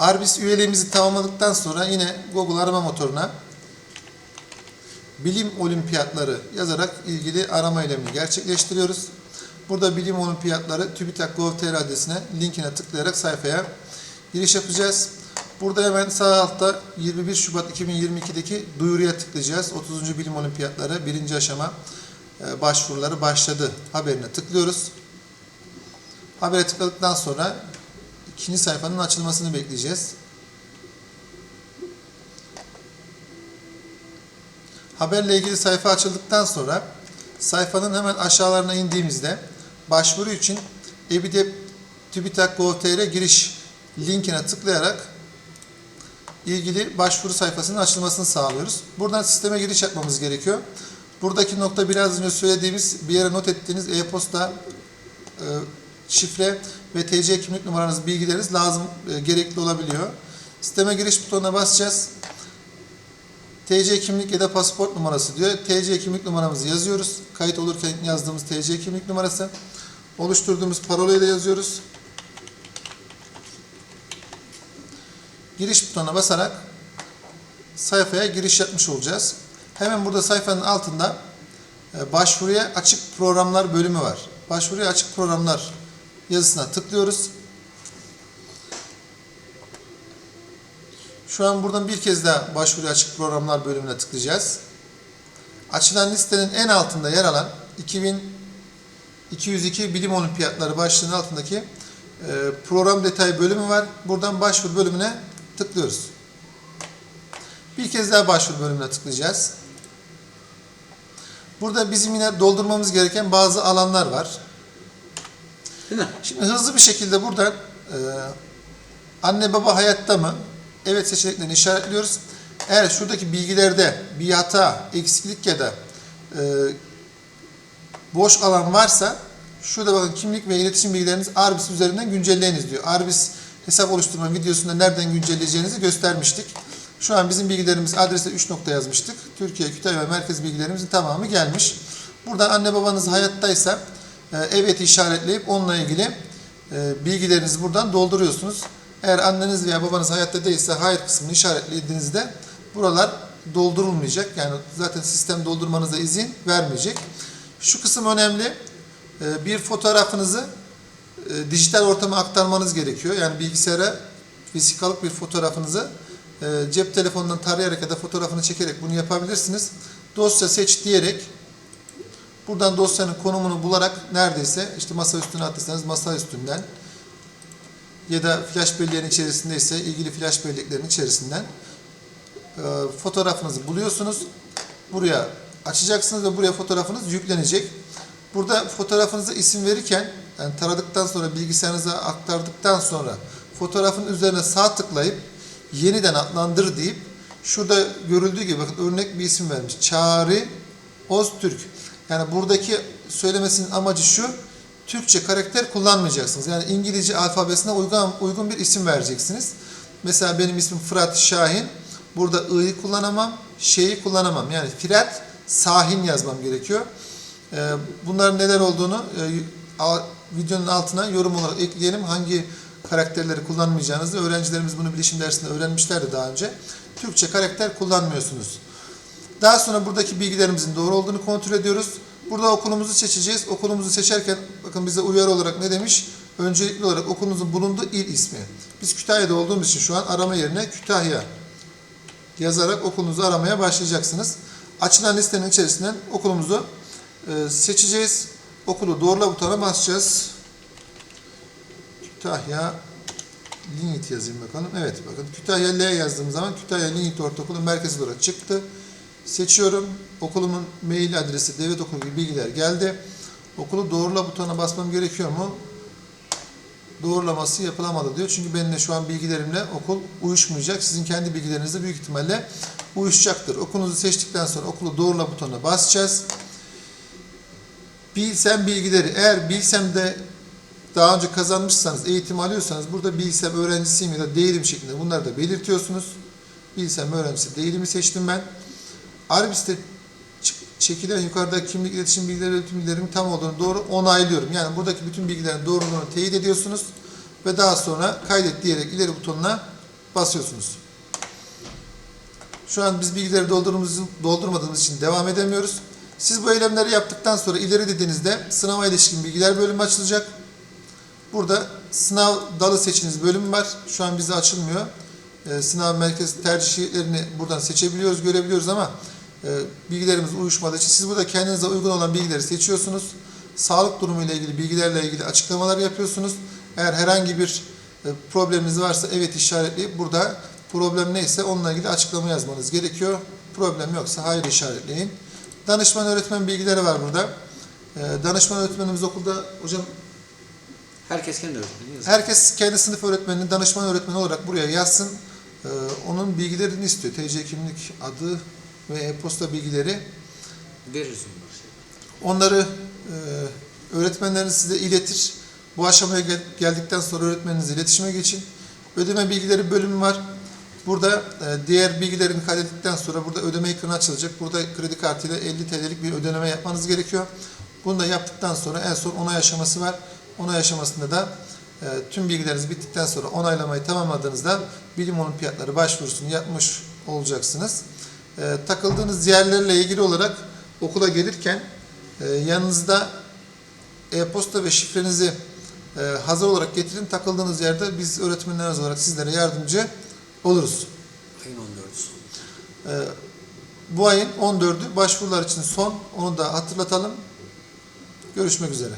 Arbis üyeliğimizi tamamladıktan sonra yine Google arama motoruna bilim olimpiyatları yazarak ilgili arama eylemini gerçekleştiriyoruz. Burada bilim olimpiyatları TÜBİTAK Gov.tr adresine linkine tıklayarak sayfaya giriş yapacağız. Burada hemen sağ altta 21 Şubat 2022'deki duyuruya tıklayacağız. 30. Bilim Olimpiyatları birinci aşama e, başvuruları başladı haberine tıklıyoruz. Habere tıkladıktan sonra ikinci sayfanın açılmasını bekleyeceğiz. Haberle ilgili sayfa açıldıktan sonra sayfanın hemen aşağılarına indiğimizde başvuru için EBİDEP TÜBİTAK Gov.tr giriş linkine tıklayarak ilgili başvuru sayfasının açılmasını sağlıyoruz. Buradan sisteme giriş yapmamız gerekiyor. Buradaki nokta biraz önce söylediğimiz bir yere not ettiğiniz e-posta, e, şifre ve TC kimlik numaranız, bilgileriniz lazım, e, gerekli olabiliyor. Sisteme giriş butonuna basacağız. TC kimlik ya da pasaport numarası diyor. TC kimlik numaramızı yazıyoruz. Kayıt olurken yazdığımız TC kimlik numarası. Oluşturduğumuz parolayı da yazıyoruz. Giriş butonuna basarak sayfaya giriş yapmış olacağız. Hemen burada sayfanın altında e, başvuruya açık programlar bölümü var. Başvuruya açık programlar yazısına tıklıyoruz. Şu an buradan bir kez daha başvuruya açık programlar bölümüne tıklayacağız. Açılan listenin en altında yer alan 2202 Bilim Olimpiyatları başlığının altındaki e, program detayı bölümü var. Buradan başvuru bölümüne tıklıyoruz. Bir kez daha başvuru bölümüne tıklayacağız. Burada bizim yine doldurmamız gereken bazı alanlar var. Şimdi hızlı bir şekilde buradan e, anne baba hayatta mı? Evet seçeneklerini işaretliyoruz. Eğer şuradaki bilgilerde bir hata, eksiklik ya da e, boş alan varsa şurada bakın kimlik ve iletişim bilgileriniz Arbis üzerinden güncelleyiniz diyor. Arbis hesap oluşturma videosunda nereden güncelleyeceğinizi göstermiştik. Şu an bizim bilgilerimiz adrese 3 nokta yazmıştık. Türkiye, Kütahya ve merkez bilgilerimizin tamamı gelmiş. Buradan anne babanız hayattaysa evet işaretleyip onunla ilgili e, bilgilerinizi buradan dolduruyorsunuz. Eğer anneniz veya babanız hayatta değilse hayır kısmını işaretlediğinizde buralar doldurulmayacak. Yani zaten sistem doldurmanıza izin vermeyecek. Şu kısım önemli. E, Bir fotoğrafınızı e, dijital ortama aktarmanız gerekiyor. Yani bilgisayara vesikalık bir fotoğrafınızı e, cep telefonundan tarayarak ya da fotoğrafını çekerek bunu yapabilirsiniz. Dosya seç diyerek buradan dosyanın konumunu bularak neredeyse işte masa üstüne attıysanız masa üstünden ya da flash belleğin içerisindeyse ilgili flash belleklerin içerisinden e, fotoğrafınızı buluyorsunuz. Buraya açacaksınız ve buraya fotoğrafınız yüklenecek. Burada fotoğrafınıza isim verirken yani taradıktan sonra bilgisayarınıza aktardıktan sonra fotoğrafın üzerine sağ tıklayıp yeniden adlandır deyip şurada görüldüğü gibi bakın örnek bir isim vermiş. Çağrı Öztürk. Yani buradaki söylemesinin amacı şu. Türkçe karakter kullanmayacaksınız. Yani İngilizce alfabesine uygun, uygun bir isim vereceksiniz. Mesela benim ismim Fırat Şahin. Burada ı'yı kullanamam, şeyi kullanamam. Yani Firat Sahin yazmam gerekiyor. Ee, Bunların neler olduğunu e, videonun altına yorum olarak ekleyelim. Hangi karakterleri kullanmayacağınızı öğrencilerimiz bunu bilişim dersinde öğrenmişlerdi daha önce. Türkçe karakter kullanmıyorsunuz. Daha sonra buradaki bilgilerimizin doğru olduğunu kontrol ediyoruz. Burada okulumuzu seçeceğiz. Okulumuzu seçerken bakın bize uyarı olarak ne demiş? Öncelikli olarak okulunuzun bulunduğu il ismi. Biz Kütahya'da olduğumuz için şu an arama yerine Kütahya yazarak okulunuzu aramaya başlayacaksınız. Açılan listenin içerisinden okulumuzu e, seçeceğiz. Okulu doğrula butonuna basacağız. Kütahya Linyit yazayım bakalım. Evet bakın Kütahya L yazdığım zaman Kütahya Linyit Ortaokulu merkezi olarak çıktı. Seçiyorum. Okulumun mail adresi, devlet okulu gibi bilgiler geldi. Okulu doğrula butonuna basmam gerekiyor mu? Doğrulaması yapılamadı diyor. Çünkü benimle şu an bilgilerimle okul uyuşmayacak. Sizin kendi bilgilerinizle büyük ihtimalle uyuşacaktır. Okulunuzu seçtikten sonra okulu doğrula butonuna basacağız. Bilsem bilgileri eğer Bilsem'de daha önce kazanmışsanız, eğitim alıyorsanız burada Bilsem öğrencisiyim ya da değilim şeklinde bunları da belirtiyorsunuz. Bilsem öğrencisi değilimi seçtim ben. Arbis'te çekilen yukarıdaki kimlik iletişim bilgileri ve tüm bilgilerimin tam olduğunu doğru onaylıyorum. Yani buradaki bütün bilgilerin doğruluğunu teyit ediyorsunuz ve daha sonra kaydet diyerek ileri butonuna basıyorsunuz. Şu an biz bilgileri doldurmadığımız için devam edemiyoruz. Siz bu eylemleri yaptıktan sonra ileri dediğinizde sınava ilişkin bilgiler bölümü açılacak. Burada sınav dalı seçiniz bölümü var. Şu an bize açılmıyor. Ee, sınav merkez tercihlerini buradan seçebiliyoruz, görebiliyoruz ama bilgilerimiz uyuşmadığı için siz burada kendinize uygun olan bilgileri seçiyorsunuz. Sağlık durumu ile ilgili bilgilerle ilgili açıklamalar yapıyorsunuz. Eğer herhangi bir e, probleminiz varsa evet işaretleyip burada problem neyse onunla ilgili açıklama yazmanız gerekiyor. Problem yoksa hayır işaretleyin. Danışman öğretmen bilgileri var burada. Ee, Danışman öğretmenimiz okulda hocam Herkes kendi öğretmeni. Herkes kendi sınıf öğretmenini danışman öğretmeni olarak buraya yazsın. Ee, onun bilgilerini istiyor. TC kimlik adı ve e-posta bilgileri. Veririz onları. Onları e, öğretmenleriniz size iletir. Bu aşamaya gel- geldikten sonra öğretmeninizle iletişime geçin. Ödeme bilgileri bölümü var. Burada e, diğer bilgilerini kaydettikten sonra burada ödeme ekranı açılacak. Burada kredi kartıyla 50 TL'lik bir ödeme yapmanız gerekiyor. Bunu da yaptıktan sonra en son onay aşaması var. Onay aşamasında da e, tüm bilgileriniz bittikten sonra onaylamayı tamamladığınızda bilim olimpiyatları başvurusunu yapmış olacaksınız. E, takıldığınız yerlerle ilgili olarak okula gelirken e, yanınızda e-posta ve şifrenizi e, hazır olarak getirin. Takıldığınız yerde biz öğretmenleriniz olarak sizlere yardımcı oluruz. Ayın 14'ü sonu. E, bu ayın 14'ü başvurular için son. Onu da hatırlatalım. Görüşmek üzere.